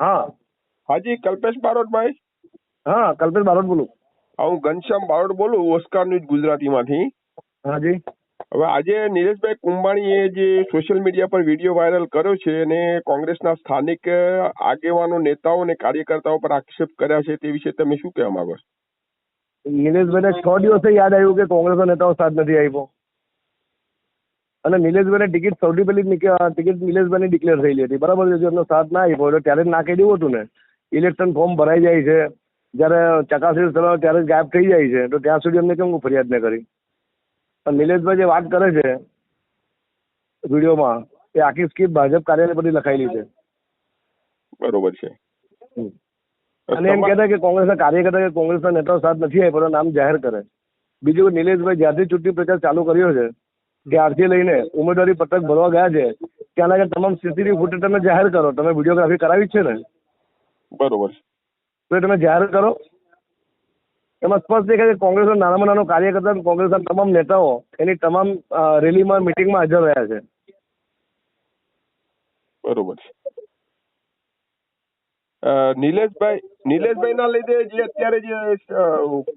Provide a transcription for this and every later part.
હાજી કલ્પેશ બારોટભાઈ હા કલ્પેશ બારોટ બોલું. હા હું ઘનશ્યામ બારોટ બોલું ઓસ્કાર ન્યૂઝ ગુજરાતીમાંથી. હાજી. હવે આજે નીરજભાઈ કુંભાણીએ જે સોશિયલ મીડિયા પર વીડિયો વાયરલ કર્યો છે અને કોંગ્રેસના સ્થાનિક આગેવાનો નેતાઓ અને કાર્યકર્તાઓ પર આક્ષેપ કર્યા છે તે વિશે તમે શું કહેવા માંગો છો? નિલેશભાઈને છ દિવસે યાદ આવ્યું કે કોંગ્રેસના નેતાઓ સાથ નથી આપ્યો. અને નિલેશભાઈને ટિકિટ સૌથી પહેલી ટિકિટ નિલેશભાઈની ડિક્લેર થયેલી હતી. બરાબર છે જો એમનો સાથ ના આપ્યો તો ત્યારે જ ના કહી દેવું હતું ને. ઇલેક્શન ફોર્મ ભરાઈ જાય છે. જ્યારે ચકાસણી થયો ત્યારે જ ગાયબ થઈ જાય છે. તો ત્યાં સુધી એમને કેમ ફરિયાદ ન કરી? પણ નિલેશભાઈ જે વાત કરે છે વિડીયોમાં એ આખી સ્કીપ ભાજપ કાર્યાલય પરથી લખાયેલી છે. બરોબર છે. અને એમ કહેતા કે કોંગ્રેસના કાર્યકર્તા કે કોંગ્રેસના નેતાઓ સાથ નથી આપ્યો પણ નામ જાહેર કરે. બીજું નિલેશભાઈ જ્યારથી ચૂંટણી પ્રચાર ચાલુ કર્યો છે ત્યારથી લઈને ઉમેદવારી પત્રક ભરવા ગયા છે ત્યાંના તમામ સીસીટીવી ફૂટેજ તમે જાહેર કરો. તમે વિડીયોગ્રાફી કરાવી છે ને? બરોબર. તો તમે જાહેર કરો. એમાં સ્પષ્ટ દેખાય છે કોંગ્રેસનો નાનામાં નાનો કાર્યકર્તા કોંગ્રેસના તમામ નેતાઓ એની તમામ રેલીમાં મિટિંગમાં હાજર રહ્યા છે. બરોબર. નિલેશભાઈ નિલેશભાઈ ના લીધે જે અત્યારે જે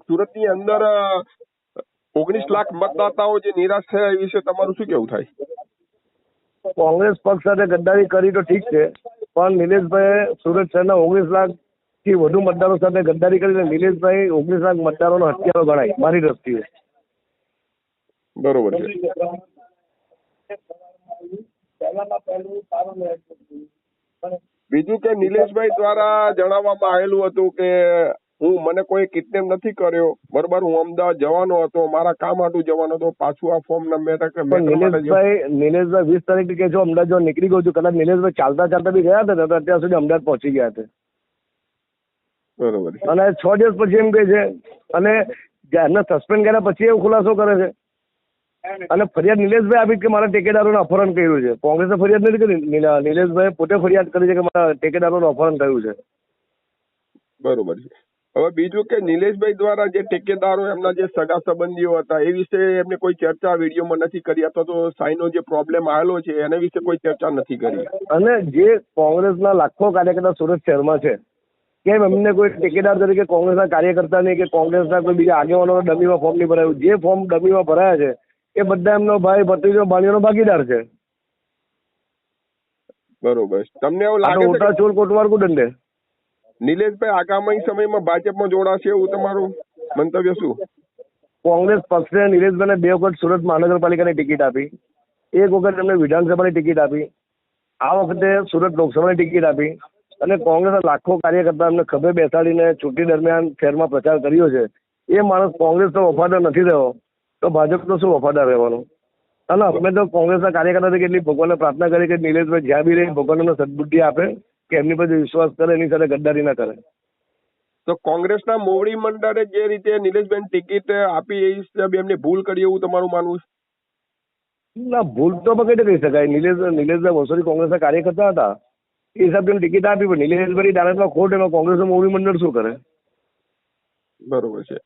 સુરતની અંદર ઓગણીસ લાખ મતદાતાઓ જે નિરાશ થયા એ વિશે તમારું શું કેવું થાય? કોંગ્રેસ પક્ષ સાથે ગદ્દારી કરી તો ઠીક છે પણ નિલેશભાઈ સુરત શહેરના ઓગણીસ લાખથી વધુ મતદારો સાથે ગદ્દારી કરીને નિલેશભાઈ ઓગણીસ લાખ મતદારોનો હત્યારો ગણાય મારી દ્રષ્ટિએ. બરોબર છે. બીજું કે નિલેશભાઈ દ્વારા જણાવવામાં આવેલું હતું કે હું મને કોઈ કિડનેપ નથી કર્યો. બરોબર હું અમદાવાદ જવાનો હતો મારા કામ હાટું જવાનો હતો. પાછું આ ફોર્મ મેં મેટર નિલેશભાઈ નિલેશભાઈ વીસ તારીખ કે છો અમદાવાદ જો નીકળી ગયો છું. કદાચ નિલેશભાઈ ચાલતા ચાલતા બી ગયા હતા અત્યાર સુધી અમદાવાદ પહોંચી ગયા હતા બરોબર. છે અને છ દિવસ પછી એમ કહે છે અને એમને સસ્પેન્ડ કર્યા પછી એવો ખુલાસો કરે છે. અને ફરિયાદ નિલેશભાઈ આપી કે મારા ટેકેદારોનું અપહરણ કર્યું છે. કોંગ્રેસે ફરિયાદ નથી કરી. નિ- નિલેશભાઈ પોતે ફરિયાદ કરી છે કે મારા ટેકેદારોનું અપહરણ થયું છે. બરોબર છે. હવે બીજું કે નિલેશભાઈ દ્વારા જે ટેકેદારો એમના જે સગા સંબંધીઓ હતા એ વિશે એમને કોઈ ચર્ચા વિડીયોમાં નથી કરી અથવા તો સાઈનો જે પ્રોબ્લેમ આવેલો છે એના વિશે કોઈ ચર્ચા નથી કરી. અને જે કોંગ્રેસના લાખો કાર્યકર્તા સુરત શહેરમાં છે કેમ એમને કોઈ ટેકેદાર તરીકે કોંગ્રેસના કાર્યકર્તા નહીં કે કોંગ્રેસના કોઈ બીજા આગેવાનો ડમીમાં ફોર્મ નહીં ભરાયું? જે ફોર્મ ડમીમાં ભરાયા છે એ બધા એમનો ભાઈ ભત્રીજો ભાણીઓનો ભાગીદાર છે. બરોબર. તમને એવું લાગે છે કોટવાર કુદંડે. નિલેશભાઈ આગામી સમયમાં ભાજપમાં જોડાશે એવું તમારું મંતવ્ય શું? કોંગ્રેસ પક્ષે નિલેશભાઈને બે વખત સુરત મહાનગરપાલિકાની ટિકિટ આપી. એક વખત એમને વિધાનસભાની ટિકિટ આપી. આ વખતે સુરત લોકસભાની ટિકિટ આપી. અને કોંગ્રેસના લાખો કાર્યકર્તા એમને ખભે બેસાડીને ચૂંટણી દરમિયાન શહેરમાં પ્રચાર કર્યો છે. એ માણસ કોંગ્રેસનો વફાદાર નથી રહ્યો તો ભાજપનો શું વફાદાર રહેવાનો? અને અમે તો કોંગ્રેસના કાર્યકર્તા કેટલી ભગવાનને પ્રાર્થના કરી કે નિલેશભાઈ જ્યાં બી રહે ભગવાન એમને સદબુદ્ધિ આપે. કે એમની પર જે વિશ્વાસ કરે એની સાથે ગદ્દારી ના કરે. તો કોંગ્રેસના મોવડી મંડળે જે રીતે નિલેશભાઈ ટિકિટ આપી એ હિસાબે એમને ભૂલ કરી એવું તમારું માનવું છે? ના ભૂલ તો પણ કઈ કહી શકાય? નિલેશ નિલેશભાઈ વસોરી કોંગ્રેસના કાર્યકર્તા હતા. એ હિસાબે ટિકિટ આપી પણ નિલેશભાઈ દાનતમાં ખોટ એમાં કોંગ્રેસનું મોવડી મંડળ શું કરે? બરોબર છે.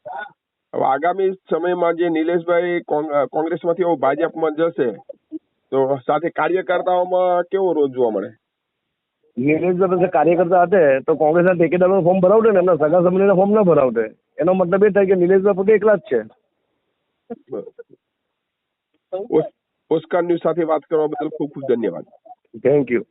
હવે આગામી સમયમાં જે નિલેશભાઈ કોંગ- કોંગ્રેસમાંથી ભાજપમાં જશે તો સાથે કાર્યકર્તાઓમાં કેવો રોજ જોવા મળે? પાસે કાર્યકર્તા હતા તો કોંગ્રેસના ટેકેદારો ફોર્મ ભરાવડે ને એમના સગા સંબંધીના ફોર્મ ના ભરાવડે એનો મતલબ એ થાય કે નિલેશભાઈ પોતે એકલા જ છે. ઓસ- ઓસ્કાર ન્યૂઝ સાથે વાત કરવા બદલ ખૂબ ખૂબ ધન્યવાદ. Thank you